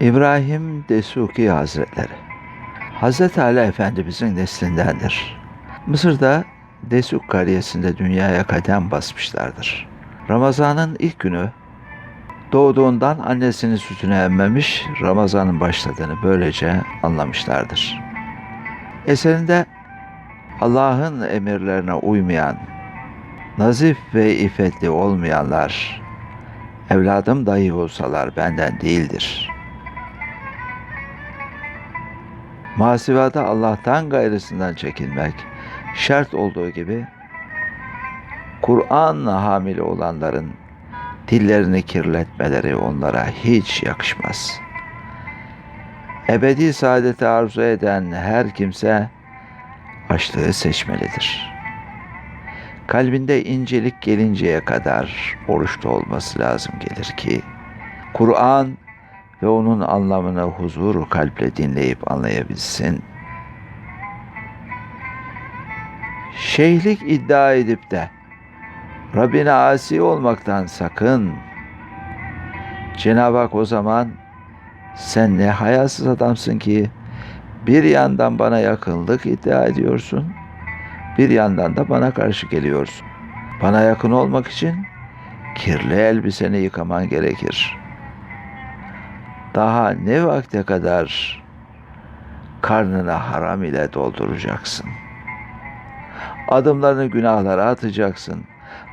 İbrahim Desuki Hazretleri Hazreti Ali Efendimizin neslindendir. Mısır'da Desuk kariyesinde dünyaya kadem basmışlardır. Ramazan'ın ilk günü doğduğundan annesinin sütünü emmemiş, Ramazan'ın başladığını böylece anlamışlardır. Eserinde Allah'ın emirlerine uymayan, nazif ve iffetli olmayanlar, evladım dahi olsalar benden değildir. Masivada Allah'tan gayrısından çekinmek şart olduğu gibi, Kur'an'la hamile olanların dillerini kirletmeleri onlara hiç yakışmaz. Ebedi saadeti arzu eden her kimse açlığı seçmelidir. Kalbinde incelik gelinceye kadar oruçta olması lazım gelir ki, Kur'an ve onun anlamını huzur kalple dinleyip anlayabilsin. Şeyhlik iddia edip de Rabbine asi olmaktan sakın. Cenab-ı Hak o zaman sen ne hayasız adamsın ki bir yandan bana yakınlık iddia ediyorsun, bir yandan da bana karşı geliyorsun. Bana yakın olmak için kirli elbiseni yıkaman gerekir. Daha ne vakte kadar karnını haram ile dolduracaksın? Adımlarını günahlara atacaksın.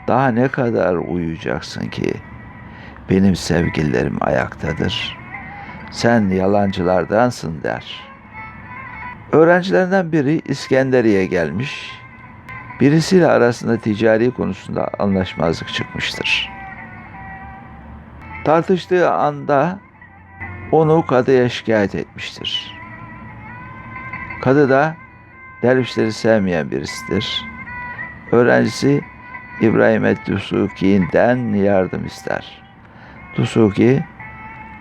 Daha ne kadar uyuyacaksın ki? Benim sevgililerim ayaktadır. Sen yalancılardansın der. Öğrencilerinden biri İskenderiye gelmiş. Birisiyle arasında ticari konusunda anlaşmazlık çıkmıştır. Tartıştığı anda onu kadıya şikayet etmiştir. Kadı da dervişleri sevmeyen birisidir. Öğrencisi İbrahim et-Dusuki'den yardım ister. Dusuki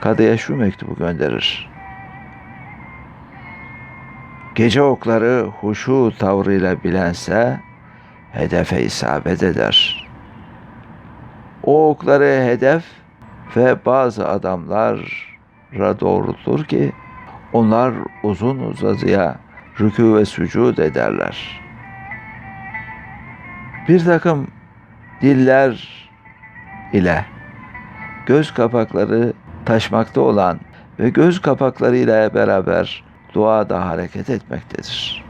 kadıya şu mektubu gönderir. Gece okları huşu tavrıyla bilense hedefe isabet eder. O okları hedef ve bazı adamlara doğrultur ki onlar uzun uzadıya rükû ve sücud ederler. Bir takım diller ile göz kapakları taşmakta olan ve göz kapakları ile beraber duada hareket etmektedir.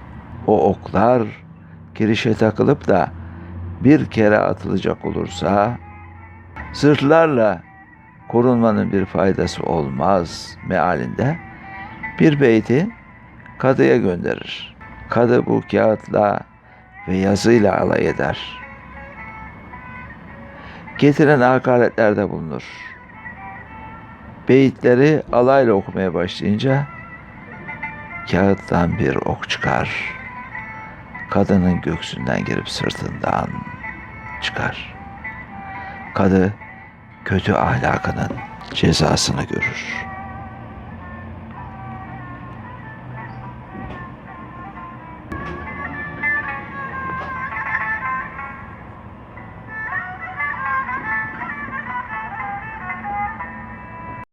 O oklar girişe takılıp da bir kere atılacak olursa zırhlarla korunmanın bir faydası olmaz mealinde bir beyti kadıya gönderir. Kadı bu kağıtla ve yazıyla alay eder. Getiren hakaretlerde bulunur. Beyitleri alayla okumaya başlayınca kağıttan bir ok çıkar. Kadının göksünden girip sırtından çıkar. Kadı kötü ahlakının cezasını görür.''